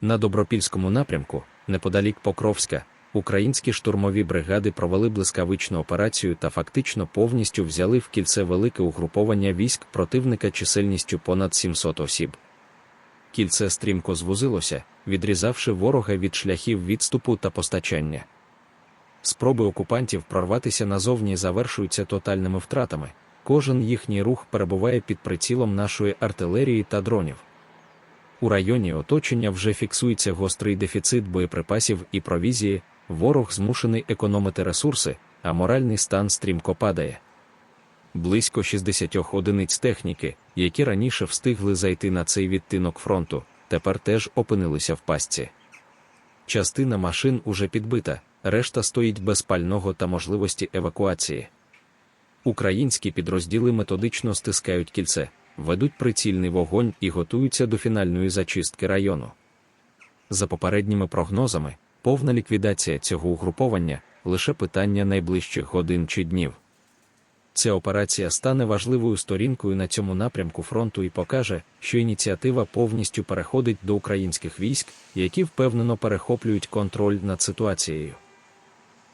На Добропільському напрямку, неподалік Покровська, українські штурмові бригади провели блискавичну операцію та фактично повністю взяли в кільце велике угруповання військ противника чисельністю понад 700 осіб. Кільце стрімко звузилося, відрізавши ворога від шляхів відступу та постачання. Спроби окупантів прорватися назовні завершуються тотальними втратами. Кожен їхній рух перебуває під прицілом нашої артилерії та дронів. У районі оточення вже фіксується гострий дефіцит боєприпасів і провізії, ворог змушений економити ресурси, а моральний стан стрімко падає. Близько 60 одиниць техніки, які раніше встигли зайти на цей відтинок фронту, тепер теж опинилися в пастці. Частина машин уже підбита, решта стоїть без пального та можливості евакуації. Українські підрозділи методично стискають кільце, ведуть прицільний вогонь і готуються до фінальної зачистки району. За попередніми прогнозами, повна ліквідація цього угруповання лише питання найближчих годин чи днів. Ця операція стане важливою сторінкою на цьому напрямку фронту і покаже, що ініціатива повністю переходить до українських військ, які впевнено перехоплюють контроль над ситуацією.